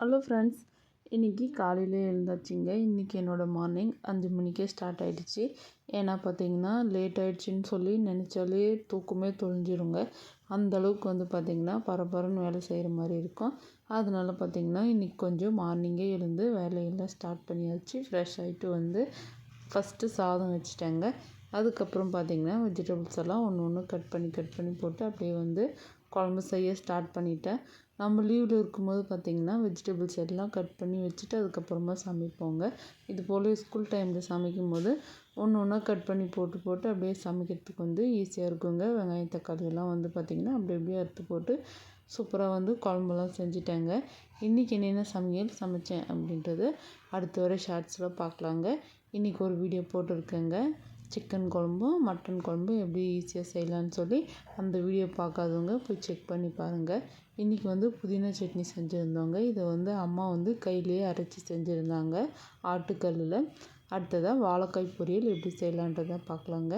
Hello friends இன்றைக்கி காலையில் எழுந்தாச்சுங்க. இன்றைக்கி என்னோடய மார்னிங் அஞ்சு மணிக்கே ஸ்டார்ட் ஆகிடுச்சு ஏன்னா பார்த்தீங்கன்னா லேட் ஆகிடுச்சின்னு சொல்லி நினச்சாலே தூக்கமே தொலைஞ்சிருங்க. அந்தளவுக்கு வந்து பார்த்திங்கன்னா பரபரன்னு வேலை செய்கிற மாதிரி இருக்கும். அதனால பார்த்திங்கன்னா இன்றைக்கி கொஞ்சம் மார்னிங்கே எழுந்து வேலையெல்லாம் ஸ்டார்ட் பண்ணியாச்சு. ஃப்ரெஷ் ஆகிட்டு வந்து ஃபஸ்ட்டு சாதம் வச்சுட்டேங்க. அதுக்கப்புறம் பார்த்திங்கன்னா வெஜிடபிள்ஸ் எல்லாம் ஒன்று ஒன்று கட் பண்ணி கட் பண்ணி போட்டு அப்படியே வந்து குழம்பு செய்ய ஸ்டார்ட் பண்ணிட்டேன். நம்ம லீவில் இருக்கும்போது பார்த்திங்கன்னா வெஜிடபிள்ஸ் எல்லாம் கட் பண்ணி வச்சுட்டு அதுக்கப்புறமா சமைப்போங்க. இது போல் ஸ்கூல் டைமில் சமைக்கும் போது ஒன்று ஒன்றா கட் பண்ணி போட்டு போட்டு அப்படியே சமைக்கிறதுக்கு வந்து ஈஸியாக இருக்குங்க. வெங்காயம் தக்காளி எல்லாம் வந்து பார்த்திங்கன்னா அப்படி அப்படியே அறுத்து போட்டு சூப்பராக வந்து குழம்புலாம் செஞ்சுட்டேங்க. இன்றைக்கி என்னென்ன சமையல் சமைச்சேன் அப்படின்றது அடுத்த வர ஷார்ட்ஸில் பார்க்கலாங்க. இன்றைக்கி ஒரு வீடியோ போட்டிருக்கேங்க. சிக்கன் குழம்பும் மட்டன் குழம்பும் எப்படி ஈஸியாக செய்யலான்னு சொல்லி அந்த வீடியோ பார்க்காதவங்க போய் செக் பண்ணி பாருங்கள் இன்றைக்கி வந்து புதினா சட்னி செஞ்சுருந்தோங்க இதை வந்து அம்மா வந்து கையிலேயே அரைச்சி செஞ்சுருந்தாங்க ஆட்டுக்கல்லில். அடுத்ததாக வாழைக்காய் பொரியல் எப்படி செய்யலான்றதை பார்க்கலாங்க.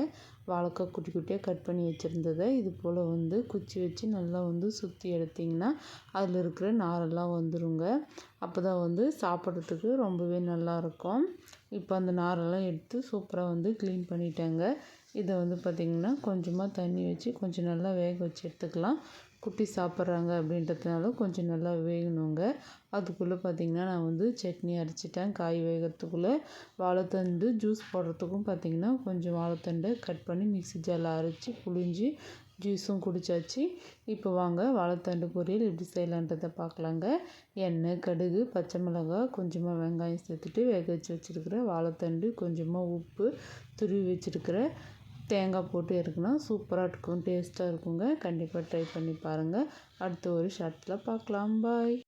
வாழைக்காய் குட்டி குட்டியாக கட் பண்ணி வச்சுருந்ததை இது போல் வந்து குச்சி வச்சு நல்லா வந்து சுற்றி எடுத்திங்கன்னா அதில் இருக்கிற நாரெல்லாம் வந்துடுங்க அப்போ தான் வந்து சாப்பிட்றதுக்கு ரொம்பவே நல்லாயிருக்கும் இப்போ அந்த நாரெல்லாம் எடுத்து சூப்பராக வந்து க்ளீன் பண்ணிட்டேங்க. இதை வந்து பார்த்திங்கன்னா கொஞ்சமாக தண்ணி வச்சு கொஞ்சம் நல்லா வேக வச்சு எடுத்துக்கலாம். குட்டி சாப்பிட்றாங்க அப்படின்றதுனால கொஞ்சம் நல்லா வேகணுங்க. அதுக்குள்ளே பார்த்திங்கன்னா நான் வந்து சட்னி அரைச்சிட்டேன். காய் வேகிறதுக்குள்ளே வாழைத்தண்டு ஜூஸ் போடுறதுக்கும் பார்த்திங்கன்னா கொஞ்சம் வாழைத்தண்டை கட் பண்ணி மிக்ஸி ஜாரில் அரைச்சி புழிஞ்சி ஜூஸும் குடித்தாச்சு இப்போ வாங்க வாழைத்தண்டு பொரியல் எப்படி செய்யலான்றதை பார்க்கலாங்க. எண்ணெய் கடுகு பச்சை மிளகாய் கொஞ்சமாக வெங்காயம் சேர்த்துட்டு வேக வச்சு வச்சுருக்கிற வாழைத்தண்டு கொஞ்சமாக உப்பு துருவி வச்சுருக்கிற தேங்காய் போட்டு இறக்குனா சூப்பராக இருக்கும் டேஸ்ட்டாக இருக்குங்க. கண்டிப்பாக ட்ரை பண்ணி பாருங்கள் அடுத்த ஒரு ஷார்ட்டில் பார்க்கலாம் பாய்